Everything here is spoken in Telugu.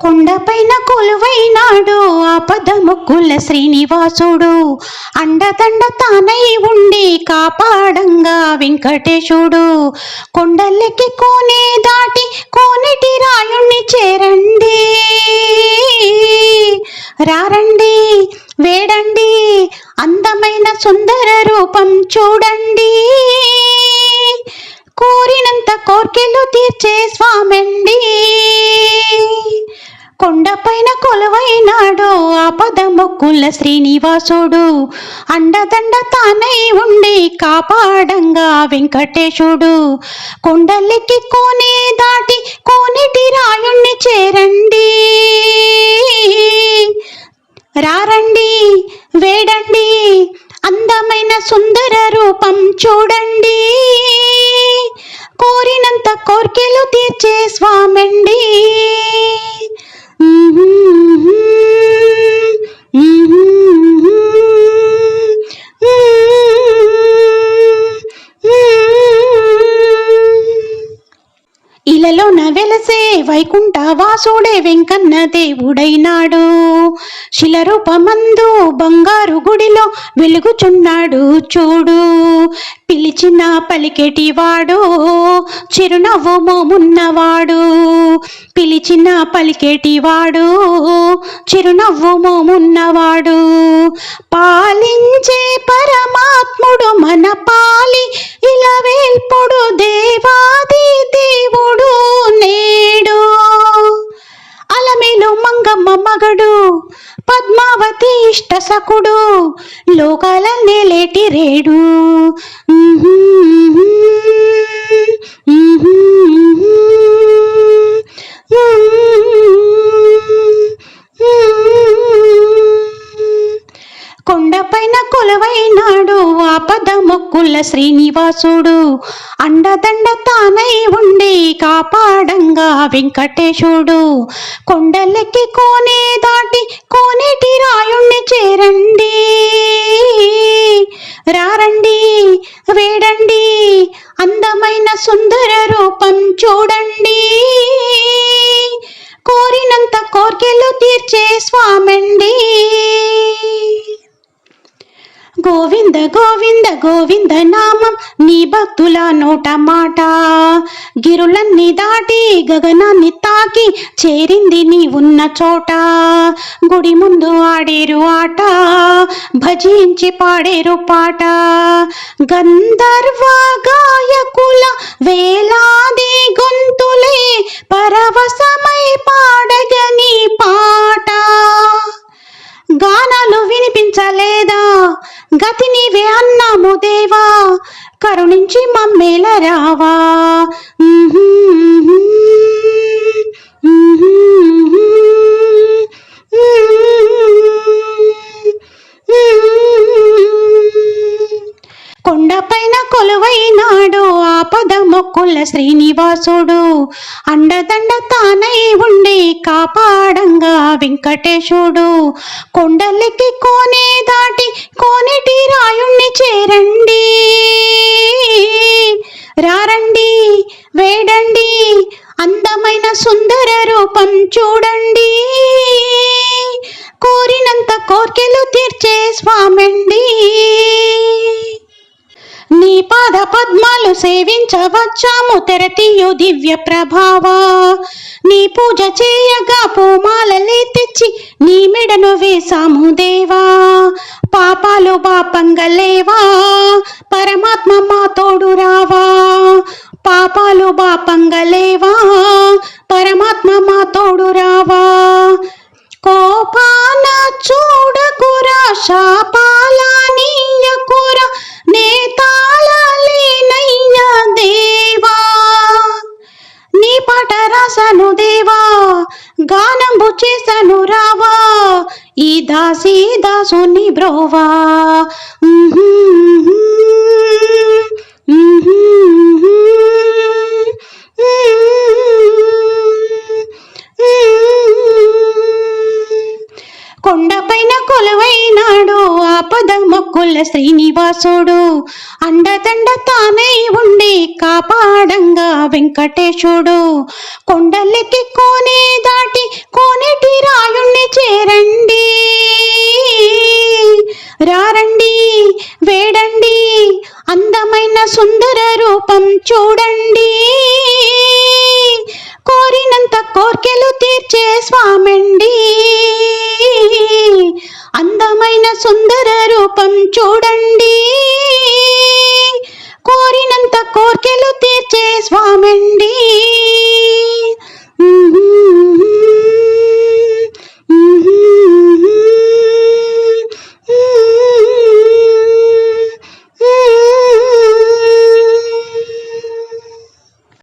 కొండపైన కొలువైనాడు ఆపద శ్రీనివాసుడు. అండదండ తానై ఉండి కాపాడంగా వెంకటేశుడు. కొండలకి కోనే దాటి కోనేటి రాయుణ్ణి చేరండి. రారండి వేడండి. అందమైన సుందర రూపం చూడండి. కోరినంత కోర్కెలు తీర్చే స్వామండి. కొండపైన కొలువైనాడు ఆపద మొక్కుల శ్రీనివాసుడు. అండదండ తానై ఉండి కాపాడంగా వెంకటేశుడు. కొండలెక్కి కోనే దాటి కోనేటి రాయుణ్ణి చేరండి. రారండి వేడండి అందమైన సుందర రూపం చూడండి. కోర్కెలు తీర్చే స్వామండి. ఇలలోన వెలసే వైకుంఠ వాసుడే వెంకన్న దేవుడైనాడు. శిలరూపమందు బంగారు గుడిలో వెలుగుచున్నాడు చూడు. పిలిచిన పలికెటివాడు చిరునవ్వు మోమున్నవాడు. పిలిచిన పలికెటివాడు చిరునవ్వు మోమున్నవాడు. పాలిం అలమేలు మగడు పద్మావతి ఇష్ట సకుడు లోకాలన్నీ లేటి రేడు. మొక్కుల శ్రీనివాసుడు అండదండ తానై ఉండి కాపాడంగా వెంకటేశుడు. కొండలెక్కి కోనే దాటి కోనేటి రాయుణ్ణి చేరండి. రారండి వేడండి అందమైన సుందర రూపం చూడండి. కోరినంత కోర్కెలు తీర్చే స్వామండి. గోవింద నామం నీ భక్తుల నోట మాట. గిరులన్నీ దాటి గగనాన్ని తాకి చేరింది నీ ఉన్న చోట. గుడి ముందు ఆడేరు ఆట భజించి పాడేరు పాట. గంధర్వ గాయకుల వేలాది గొంతులే పరవశమై పాడగని అన్నాము దేవా కరుణించి మమ్మేల రావా. కొండపైన కొలువైనాడు ఆపద మొక్కుల శ్రీనివాసుడు. అండదండ తానై ఉండి కాపాడంగా వెంకటేశుడు. కొండలెక్కి కోనే దాటి కోనేటి రాయుణ్ణి చేరండి. రారండి వేడండి అందమైన సుందర రూపం చూడండి. కోరినంత కోర్కెలు తీర్చే స్వామండి. నీ పాద పద్మాలు సేవించవచ్చాము తెరతీయు దివ్య ప్రభావా. నీ పూజ చేయగా పూమాలలే తెచ్చి నీ మెడను వేశాము దేవా. పాపాలు బాపంగలేవా పరమాత్మ మా తోడు రావా. దాసను దేవా గానంబు చేసను రావా ఈ దాసి దాసుని బ్రోవా. పైన కొలువైనాడు ఆపద మొక్కుల శ్రీనివాసుడు. అండదండ తానై ఉండి కాపాడంగా వెంకటేశుడు. కొండలకి కోనే దాటి కోనేటి రాయుణ్ణి చేరండి. రారండి వేడండి అందమైన సుందర రూపం చూడండి. కోరినంత కోర్కెలు తీర్చే స్వామండి. అందమైన సుందర రూపం చూడండి. కోరినంత కోర్కెలు తీర్చే స్వామండి.